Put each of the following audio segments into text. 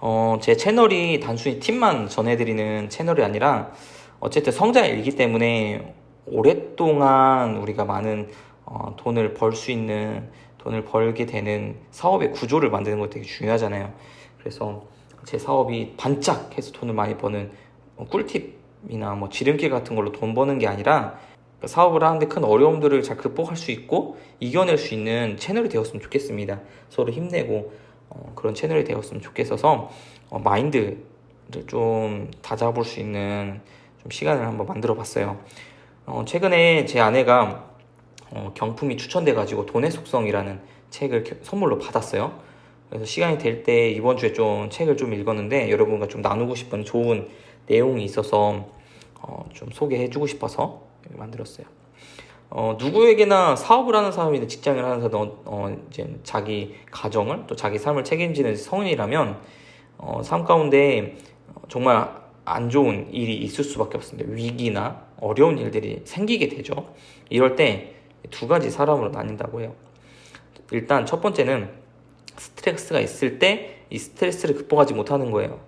어, 제 채널이 단순히 팁만 전해드리는 채널이 아니라 어쨌든 성장 일기 때문에 오랫동안 우리가 많은 어, 돈을 벌 수 있는 돈을 벌게 되는 사업의 구조를 만드는 것 되게 중요하잖아요. 그래서 제 사업이 반짝해서 돈을 많이 버는 어, 꿀팁이나 뭐 지름길 같은 걸로 돈 버는 게 아니라 그 사업을 하는데 큰 어려움들을 잘 극복할 수 있고 이겨낼 수 있는 채널이 되었으면 좋겠습니다. 서로 힘내고 어, 그런 채널이 되었으면 좋겠어서 어, 마인드를 좀 다잡을 수 있는 좀 시간을 한번 만들어 봤어요. 어, 최근에 제 아내가 어, 경품이 추천돼가지고 돈의 속성이라는 책을 겨- 선물로 받았어요. 그래서 시간이 될 때 이번 주에 좀 책을 좀 읽었는데 여러분과 좀 나누고 싶은 좋은 내용이 있어서 어, 좀 소개해주고 싶어서 만들었어요. 어, 누구에게나 사업을 하는 사람이든 직장을 하는 사람이든 어, 어, 이제 자기 가정을 또 자기 삶을 책임지는 성인이라면 어, 삶 가운데 어, 정말 안 좋은 일이 있을 수밖에 없습니다. 위기나 어려운 일들이 생기게 되죠. 이럴 때 두 가지 사람으로 나뉜다고 해요. 일단 첫 번째는 스트레스가 있을 때 이 스트레스를 극복하지 못하는 거예요.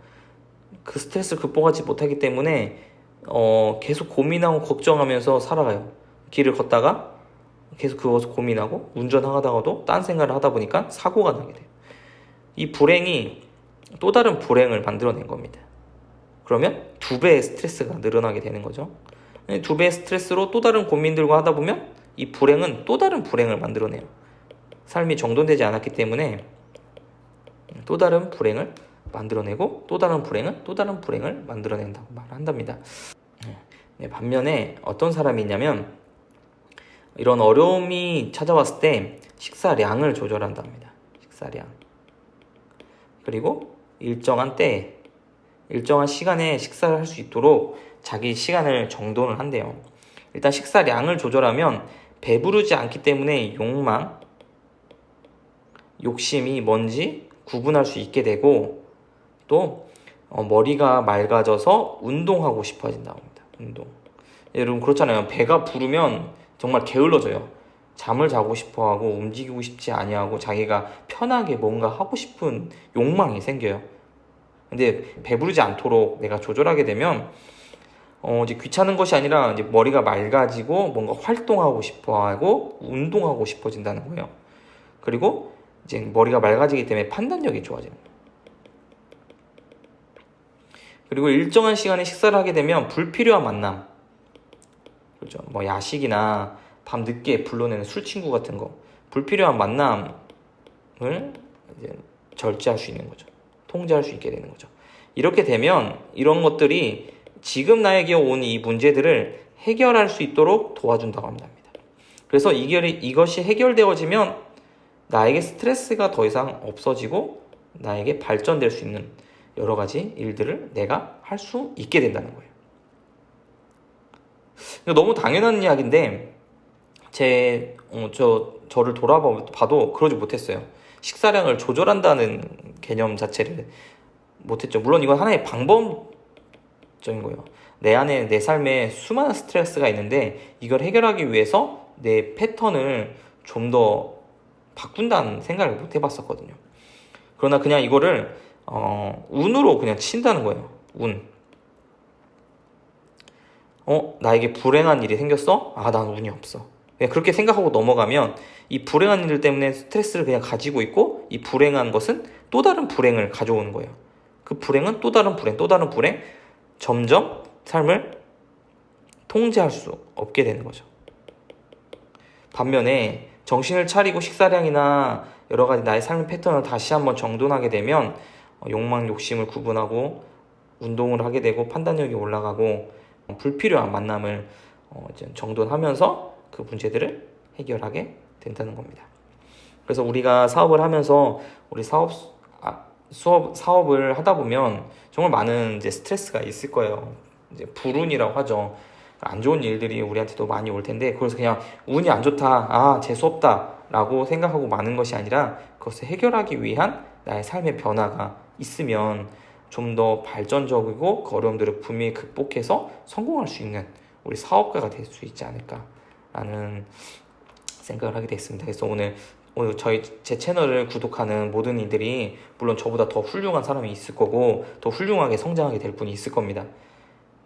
그 스트레스를 극복하지 못하기 때문에 어, 계속 고민하고 걱정하면서 살아가요. 길을 걷다가 계속 그것을 고민하고 운전하다가도 딴 생각을 하다 보니까 사고가 나게 돼요. 이 불행이 또 다른 불행을 만들어낸 겁니다. 그러면 두 배의 스트레스가 늘어나게 되는 거죠. 두 배의 스트레스로 또 다른 고민들과 하다 보면 이 불행은 또 다른 불행을 만들어내요. 삶이 정돈되지 않았기 때문에 또 다른 불행을 만들어내고 또 다른 불행은 또 다른 불행을 만들어낸다고 말한답니다. 네, 반면에 어떤 사람이 있냐면 이런 어려움이 찾아왔을 때 식사량을 조절한답니다. 식사량. 그리고 일정한 때, 일정한 시간에 식사를 할 수 있도록 자기 시간을 정돈을 한대요. 일단 식사량을 조절하면 배부르지 않기 때문에 욕망, 욕심이 뭔지 구분할 수 있게 되고 또 어, 머리가 맑아져서 운동하고 싶어진다고 합니다. 운동. 여러분 그렇잖아요. 배가 부르면 정말 게을러져요. 잠을 자고 싶어하고 움직이고 싶지 아니하고 자기가 편하게 뭔가 하고 싶은 욕망이 생겨요. 근데 배부르지 않도록 내가 조절하게 되면 어 이제 귀찮은 것이 아니라 이제 머리가 맑아지고 뭔가 활동하고 싶어하고 운동하고 싶어진다는 거예요. 그리고 이제 머리가 맑아지기 때문에 판단력이 좋아집니다. 그리고 일정한 시간에 식사를 하게 되면 불필요한 만남, 그렇죠. 뭐 야식이나 밤 늦게 불러내는 술 친구 같은 거 불필요한 만남을 이제 절제할 수 있는 거죠. 통제할 수 있게 되는 거죠. 이렇게 되면 이런 것들이 지금 나에게 온 이 문제들을 해결할 수 있도록 도와준다고 합니다. 그래서 이결이, 이것이 해결되어지면 나에게 스트레스가 더 이상 없어지고 나에게 발전될 수 있는 여러 가지 일들을 내가 할 수 있게 된다는 거예요. 이거 너무 당연한 이야기인데 제 어, 저 저를 돌아봐도 그러지 못했어요. 식사량을 조절한다는 개념 자체를 못했죠. 물론 이건 하나의 방법적인 거예요. 내 안에 내 삶에 수많은 스트레스가 있는데 이걸 해결하기 위해서 내 패턴을 좀 더 바꾼다는 생각을 못 해봤었거든요. 그러나 그냥 이거를 어, 운으로 그냥 친다는 거예요. 운. 어, 나에게 불행한 일이 생겼어? 아, 난 운이 없어. 그냥 그렇게 생각하고 넘어가면 이 불행한 일 때문에 스트레스를 그냥 가지고 있고 이 불행한 것은 또 다른 불행을 가져오는 거예요. 그 불행은 또 다른 불행, 또 다른 불행. 점점 삶을 통제할 수 없게 되는 거죠. 반면에 정신을 차리고 식사량이나 여러 가지 나의 삶의 패턴을 다시 한번 정돈하게 되면 어, 욕망, 욕심을 구분하고 운동을 하게 되고 판단력이 올라가고 어, 불필요한 만남을 어, 정돈하면서 그 문제들을 해결하게 된다는 겁니다. 그래서 우리가 사업을 하면서 우리 사업 아, 수업 사업을 하다 보면 정말 많은 이제 스트레스가 있을 거예요. 이제 불운이라고 하죠. 안 좋은 일들이 우리한테도 많이 올 텐데 그래서 그냥 운이 안 좋다, 아 재수 없다라고 생각하고 마는 것이 아니라 그것을 해결하기 위한 나의 삶의 변화가 있으면 좀 더 발전적이고 그 어려움들을 분명히 극복해서 성공할 수 있는 우리 사업가가 될 수 있지 않을까라는 생각을 하게 됐습니다. 그래서 오늘 오늘 저희 제 채널을 구독하는 모든 이들이 물론 저보다 더 훌륭한 사람이 있을 거고 더 훌륭하게 성장하게 될 분이 있을 겁니다.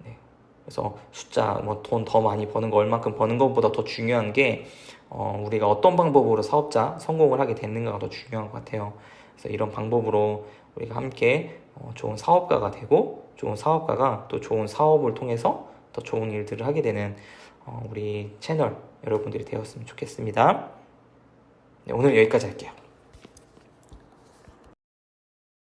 네. 그래서 숫자 뭐 돈 더 많이 버는 거 얼만큼 버는 것보다 더 중요한 게 어, 우리가 어떤 방법으로 사업자 성공을 하게 됐는가가 더 중요한 것 같아요. 그래서 이런 방법으로 우리가 함께 어, 좋은 사업가가 되고 좋은 사업가가 또 좋은 사업을 통해서 더 좋은 일들을 하게 되는 어, 우리 채널 여러분들이 되었으면 좋겠습니다. 네, 오늘 여기까지 할게요.